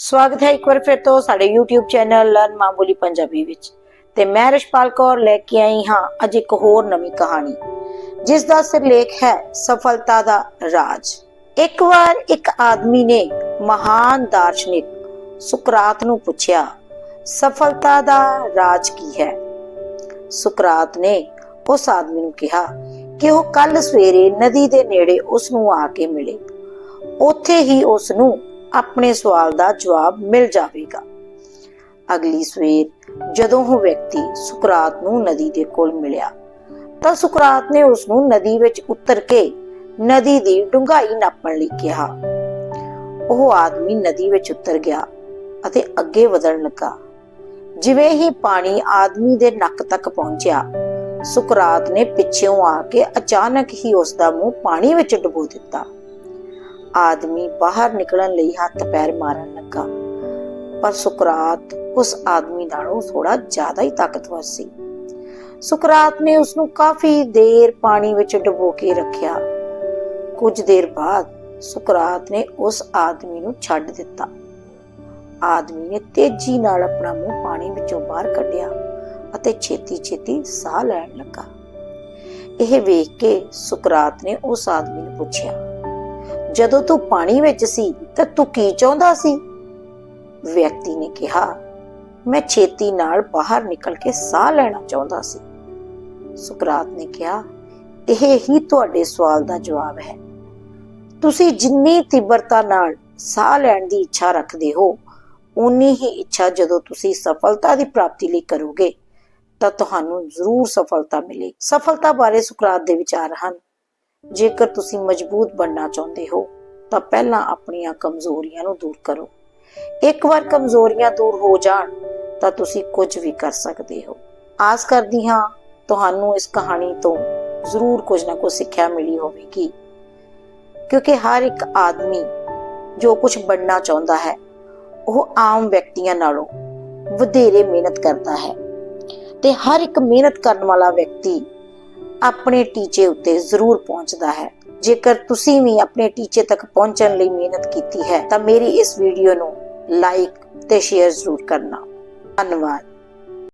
ਸਵਾਗਤ ਹੈ ਇੱਕ ਵਾਰ ਫਿਰ ਤੋਂ ਸਾਡੇ YouTube ਚੈਨਲ ਲਰਨ ਮਾਮੂਲੀ ਪੰਜਾਬੀ ਵਿੱਚ। ਤੇ ਮੈਂ ਰਸ਼ਪਾਲ ਕੌਰ ਲੈ ਕੇ ਆਈ ਹਾਂ ਅੱਜ ਇੱਕ ਹੋਰ ਨਵੀਂ ਕਹਾਣੀ, ਜਿਸ ਦਾ ਸਿਰਲੇਖ ਹੈ ਸਫਲਤਾ ਦਾ ਰਾਜ। ਇੱਕ ਵਾਰ ਇੱਕ ਆਦਮੀ ਨੇ ਮਹਾਨ ਦਾਰਸ਼ਨਿਕ ਸੁਕਰਾਤ ਨੂੰ ਪੁੱਛਿਆ, ਸਫਲਤਾ ਦਾ ਰਾਜ ਕੀ ਹੈ? ਸੁਕਰਾਤ ਨੇ ਉਸ ਆਦਮੀ ਨੂੰ ਕਿਹਾ ਕਿ ਉਹ ਕੱਲ ਸਵੇਰੇ ਨਦੀ ਦੇ ਨੇੜੇ ਉਸ ਨੂੰ ਆ ਕੇ ਮਿਲੇ। ਉੱਥੇ ਹੀ ਉਸ ਨੂੰ ਆਪਣੇ ਸਵਾਲ ਦਾ ਜਵਾਬ ਮਿਲ ਜਾਵੇਗਾ। ਅਗਲੀ ਸਵੇਰ ਜਦੋਂ ਉਹ ਵਿਅਕਤੀ ਸੁਕਰਾਤ ਨੂੰ ਨਦੀ ਦੇ ਕੋਲ ਮਿਲਿਆ, ਤਾਂ ਸੁਕਰਾਤ ਨੇ ਉਸ ਨੂੰ ਨਦੀ ਵਿੱਚ ਉਤਰ ਕੇ ਨਦੀ ਦੀ ਡੂੰਘਾਈ ਨਾਪਣ ਲਈ ਕਿਹਾ। ਉਹ ਆਦਮੀ ਨਦੀ ਵਿੱਚ ਉਤਰ ਗਿਆ ਅਤੇ ਅੱਗੇ ਵਧਣ ਲੱਗਾ। ਜਿਵੇਂ ਹੀ ਪਾਣੀ ਆਦਮੀ ਦੇ ਨੱਕ ਤੱਕ ਪਹੁੰਚਿਆ, ਸੁਕਰਾਤ ਨੇ ਪਿੱਛੇੋਂ ਆ ਕੇ ਅਚਾਨਕ ਹੀ ਉਸ ਦਾ ਮੂੰਹ ਪਾਣੀ ਵਿੱਚ ਡੁਬੋ ਦਿੱਤਾ। ਆਦਮੀ ਬਾਹਰ ਨਿਕਲਣ ਲਈ ਹੱਥ ਪੈਰ ਮਾਰਨ ਲੱਗਾ। ਪਰ ਸੁਕਰਾਤ ਉਸ ਆਦਮੀ ਨਾਲੋਂ ਥੋੜਾ ਜ਼ਿਆਦਾ ਹੀ ਤਾਕਤਵਰ ਸੀ। ਸੁਕਰਾਤ ਨੇ ਉਸ ਨੂੰ ਕਾਫੀ ਦੇਰ ਪਾਣੀ ਵਿੱਚ ਡੁਬੋ ਕੇ ਰੱਖਿਆ। ਕੁਝ ਦੇਰ ਬਾਅਦ ਸੁਕਰਾਤ ਨੇ ਉਸ ਆਦਮੀ ਨੂੰ ਛੱਡ ਦਿੱਤਾ। ਆਦਮੀ ਨੇ ਤੇਜ਼ੀ ਨਾਲ ਆਪਣਾ ਮੂੰਹ ਪਾਣੀ ਵਿੱਚੋਂ ਬਾਹਰ ਕੱਢਿਆ ਅਤੇ ਛੇਤੀ-ਛੇਤੀ ਸਾਹ ਲੈਣ ਲੱਗਾ। ਇਹ ਵੇਖ ਕੇ ਸੁਕਰਾਤ ਨੇ ਉਸ ਆਦਮੀ ਨੂੰ ਪੁੱਛਿਆ ਜਦੋਂ ਤੂੰ ਪਾਣੀ ਵਿੱਚ ਸੀ ਤਾਂ ਤੂੰ ਕੀ ਚਾਹੁੰਦਾ ਸੀ? ਵਿਅਕਤੀ ਨੇ ਕਿਹਾ, ਮੈਂ ਛੇਤੀ ਨਾਲ ਬਾਹਰ ਨਿਕਲ ਕੇ ਸਾਹ ਲੈਣਾ ਚਾਹੁੰਦਾ ਸੀ। ਸੁਕਰਾਤ ਨੇ ਕਿਹਾ, ਇਹ ਹੀ ਤੁਹਾਡੇ ਸਵਾਲ ਦਾ ਜਵਾਬ ਹੈ। ਤੁਸੀਂ ਜਿੰਨੀ ਤੀਬਰਤਾ ਨਾਲ ਸਾਹ ਲੈਣ ਦੀ ਇੱਛਾ ਰੱਖਦੇ ਹੋ ਉਨੀ ਹੀ ਇੱਛਾ ਜਦੋਂ ਤੁਸੀਂ ਸਫਲਤਾ ਦੀ ਪ੍ਰਾਪਤੀ ਲਈ ਕਰੋਗੇ, ਤਾਂ ਤੁਹਾਨੂੰ ਜ਼ਰੂਰ ਸਫਲਤਾ ਮਿਲੇਗੀ। ਸਫਲਤਾ ਬਾਰੇ ਸੁਕਰਾਤ ਦੇ ਵਿਚਾਰ ਹਨ। ਜੇਕਰ ਤੁਸੀਂ ਮਜ਼ਬੂਤ ਬਣਨਾ ਚਾਹੁੰਦੇ ਹੋ, ਤਾਂ ਪਹਿਲਾਂ ਆਪਣੀਆਂ ਕਮਜ਼ੋਰੀਆਂ ਨੂੰ ਦੂਰ ਕਰੋ। ਇੱਕ ਵਾਰ ਕਮਜ਼ੋਰੀਆਂ ਦੂਰ ਹੋ ਜਾਣ, ਤਾਂ ਤੁਸੀਂ ਕੁਝ ਵੀ ਕਰ ਸਕਦੇ ਹੋ। ਆਸ ਕਰਦੀ ਹਾਂ, ਤੁਹਾਨੂੰ ਇਸ ਕਹਾਣੀ ਤੋਂ ਜ਼ਰੂਰ ਕੁਝ ਨਾ ਕੁਝ ਸਿੱਖਿਆ ਮਿਲੀ ਹੋਵੇਗੀ। ਕਿਉਂਕਿ ਹਰ ਇੱਕ ਆਦਮੀ ਜੋ ਕੁਝ ਬਣਨਾ ਚਾਹੁੰਦਾ ਹੈ, ਉਹ ਆਮ ਵਿਅਕਤੀਆਂ ਨਾਲੋਂ ਵਧੇਰੇ ਮਿਹਨਤ ਕਰਦਾ ਹੈ। ਤੇ ਹਰ ਇੱਕ ਮਿਹਨਤ ਕਰਨ ਵਾਲਾ ਵਿਅਕਤੀ ਆਪਣੇ ਟੀਚੇ ਉੱਤੇ ਜ਼ਰੂਰ ਪਹੁੰਚਦਾ ਹੈ। ਜੇਕਰ ਤੁਸੀਂ ਵੀ ਆਪਣੇ ਟੀਚੇ ਤੱਕ ਪਹੁੰਚਣ ਲਈ ਮਿਹਨਤ ਕੀਤੀ ਹੈ, ਤਾਂ ਮੇਰੀ ਇਸ ਵੀਡੀਓ ਨੂੰ ਲਾਈਕ ਤੇ ਸ਼ੇਅਰ ਜ਼ਰੂਰ ਕਰਨਾ। ਧੰਨਵਾਦ।